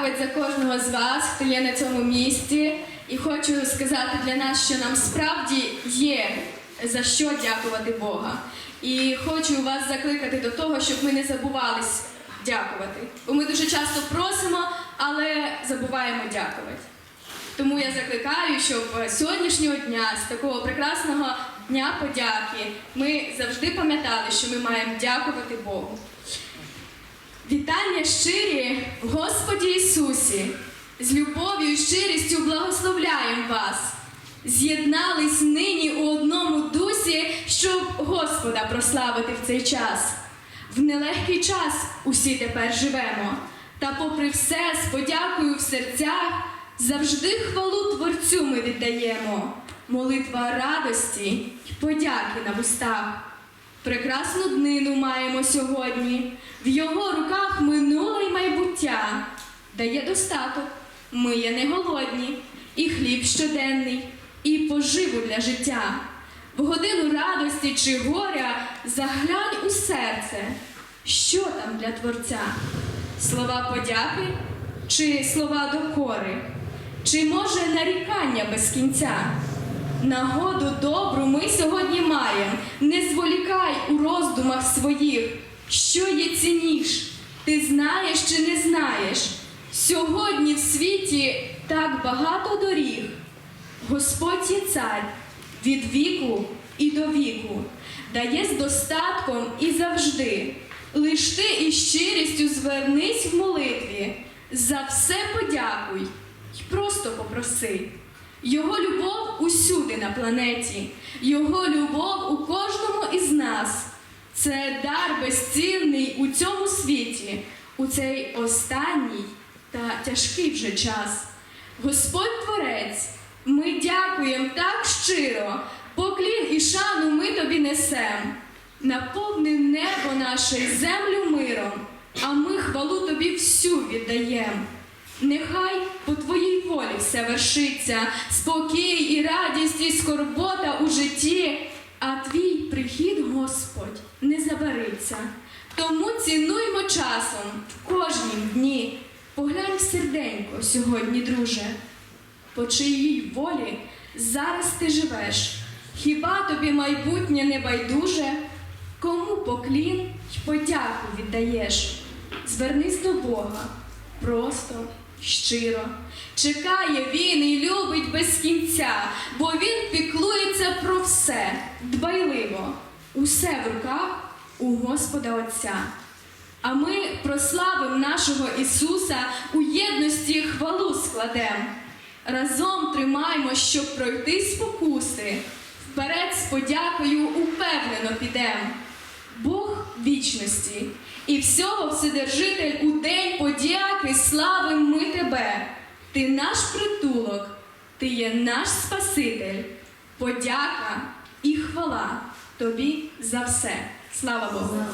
подякувати за кожного з вас, хто є на цьому місці. І хочу сказати для нас, що нам справді є за що дякувати Бога. І хочу вас закликати до того, щоб ми не забувались дякувати. Бо ми дуже часто просимо, але забуваємо дякувати. Тому я закликаю, щоб сьогоднішнього дня, з такого прекрасного дня подяки, ми завжди пам'ятали, що ми маємо дякувати Богу. Вітання щирі Господі Ісусі, з любов'ю і щирістю благословляємо вас. З'єднались нині у одному дусі, щоб Господа прославити в цей час. В нелегкий час усі тепер живемо, та попри все, з подякою в серцях, завжди хвалу Творцю ми віддаємо. Молитва радості й подяки на вустах. Прекрасну днину маємо сьогодні. В його руках минуле й майбуття. Дає достаток, ми є не голодні, і хліб щоденний, і поживу для життя. В годину радості чи горя заглянь у серце, що там для Творця? Слова подяки чи слова докори? Чи може нарікання без кінця? Нагоду добру ми сьогодні маємо. Не зволікай у роздумах своїх, що є цінніш, ти знаєш чи не знаєш. Сьогодні в світі так багато доріг. Господь є цар від віку і до віку, дає з достатком і завжди. Лиш ти із щирістю звернись в молитві, за все подякуй й просто попроси. Його любов усюди на планеті, Його любов у кожному із нас. Це дар безцінний у цьому світі, у цей останній та тяжкий вже час. Господь Творець, ми дякуємо так щиро, поклін і шану ми тобі несем. Наповни небо наше землю миром, а ми хвалу тобі всю віддаєм. Нехай по твоїй волі все вершиться, спокій і радість, і скорбота у житті, а твій прихід, Господь, не забариться. Тому цінуймо часом в кожнім дні. Поглянь серденько сьогодні, друже, по чиїй волі зараз ти живеш. Хіба тобі майбутнє не байдуже? Кому поклін й подяку віддаєш? Звернись до Бога просто, щиро. Чекає він і любить без кінця, бо він піклується про все дбайливо, усе в руках у Господа Отця. А ми прославимо нашого Ісуса у єдності хвалу складем. Разом тримаймо, щоб пройти спокуси. Вперед з подякою упевнено підем. Бог вічності і всього Вседержитель у день подяки славим ми тебе. Ти наш притулок, ти є наш Спаситель. Подяка і хвала тобі за все. Слава Богу!